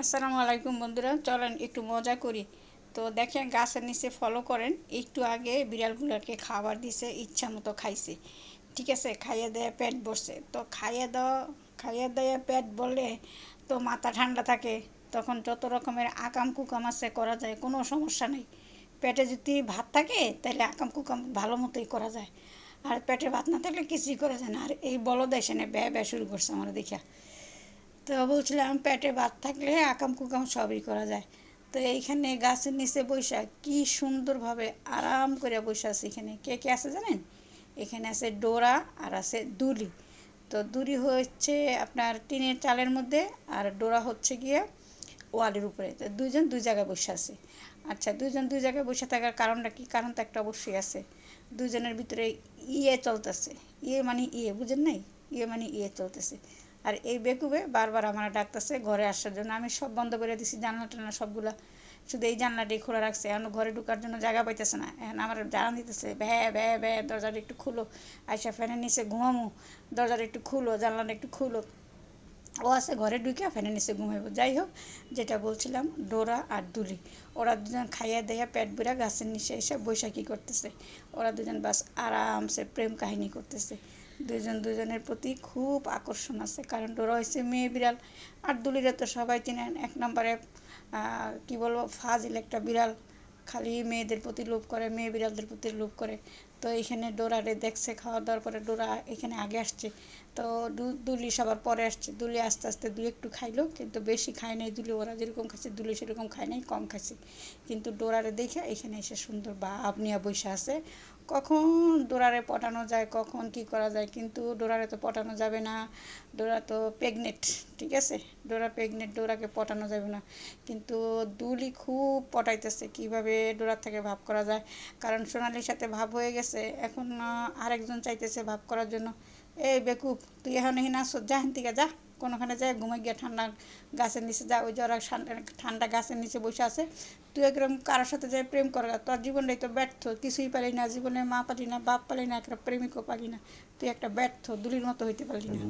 আসসালামু আলাইকুম বন্ধুরা, চলেন একটু মজা করি। তো দেখেন গাছের নিচে ফলো করেন, একটু আগে বিড়ালগুলোকে খাবার দিছে, ইচ্ছা মতো খাইছে। ঠিক আছে, খাইয়ে দেয়া পেট বসছে তো খাইয়ে দেওয়া, খাইয়ে দেয়া পেট বললে তো মাথা ঠান্ডা থাকে, তখন যত রকমের আকাম কুকাম আছে করা যায়, কোনো সমস্যা নেই। পেটে যদি ভাত থাকে, তাহলে আকাম কুকাম ভালো মতোই করা যায়। আর পেটে ভাত না থাকলে কিছুই করা যায় না। আর এই বলদ এসে ব্যয় ব্যয় শুরু করছে আমার দেখা তো বলছিলাম পেটে ভাত থাকলে আকাম কুকাম সবই করা যায়। তো এইখানে গাছের নিচে বৈশা কি সুন্দরভাবে আরাম করে বসে আছে এখানে। কে কে আছে জানেন? এখানে আছে ডোরা আর আছে দুলি। তো দুলি হচ্ছে আপনার টিনের চালের মধ্যে আর ডোরা হচ্ছে গিয়ে ওয়ালের উপরে। তো দুইজন দুই জায়গায় বসে আছে। আচ্ছা দুইজন দুই জায়গায় বসে থাকার কারণটা কি? কারণ তো একটা অবশ্যই আছে। দুজনের ভিতরে ইয়ে চলতেছে। ইয়ে মানে ইয়ে বুঝেন নাই? ইয়ে মানে ইয়ে চলতেছে। আর এই বেকুবে বারবার আমার ডাকতেছে ঘরে আসার জন্য। আমি সব বন্ধ করে দিছি, জানলা টানলা সবগুলা। শুধু এই জানলাটাই খোলা রাখছে, এখন ঘরে ঢুকার জন্য জায়গা পাইতেছে না। এখন আমার জানান দিতেছে ভ্যা ভ্যা ভ্যা দরজাটা একটু খুলো। আইসা ফ্যানের নিচে ঘুমামো, দরজাটা একটু খুলো, জানলাটা একটু খুলো। ও আছে ঘরে ঢুকে ফ্যানের নিচে ঘুমাইব। যাই হোক, যেটা বলছিলাম, ডোরা আর দুলি। ওরা দুজন খাইয়া দেয়া পেট বুড়া গাছের নিচে এসে বৈশাখী করতেছে। ওরা দুজন বাস আরামসে প্রেম কাহিনী করতেছে। দুজন দুজনের প্রতি খুব আকর্ষণ আছে। কারণ ডোরা হয়েছে মেয়ে বিড়াল, আর দুলিরা তো সবাই চিনেন এক নম্বরে কি বলব, ফাজিল একটা বিড়াল। খালি মেয়েদের প্রতি লোভ করে, মেয়ে বিড়ালদের প্রতি লোভ করে। তো এখানে ডোরারে দেখছে, খাওয়া দাওয়ার পরে ডোরা এখানে আগে আসছে। তো দুলি সবার পরে আসছে। দুলি আস্তে আস্তে দু একটু খাইলো, কিন্তু বেশি খায় নাই দুলি। ওরা যেরকম খাচ্ছে, দুলি সেরকম খায় নাই, কম খাচ্ছে। কিন্তু ডোরারে দেখে এখানে এসে সুন্দর বা নিয়ে বসে আছে। কখন ডোরারে পটানো যায়, কখন কি করা যায়, কিন্তু ডোরারে তো পটানো যাবে না। ডোরা তো প্রেগনেন্ট ঠিক আছে? ডোরা প্রেগনেন্ট ডোরাকে পটানো যাবে না। কিন্তু দুলি খুব পটাইতেছে, কীভাবে ডোরার থেকে ভাব করা যায়? কারণ সোনালির সাথে ভাব হয়ে গেছে, এখন আরেকজন চাইতেছে ভাব করার জন্য। এই বেকুব তুই এখন হিনা যা হেন থেকে যা। কোনোখানে যায় ঘুমে গিয়ে ঠান্ডা গাছের নিচে যা, ওই যারা ঠান্ডা গাছের নিচে বসে আছে। তুই একরকম কারোর সাথে যাই প্রেম কর, তোর জীবনটাই তো ব্যর্থ, কিছুই পারি না, জীবনে মা পালি না, বাপ পালি না একটা প্রেমিকও পালি না। তুই একটা ব্যর্থ, দুলির মতো হইতে পারলি না।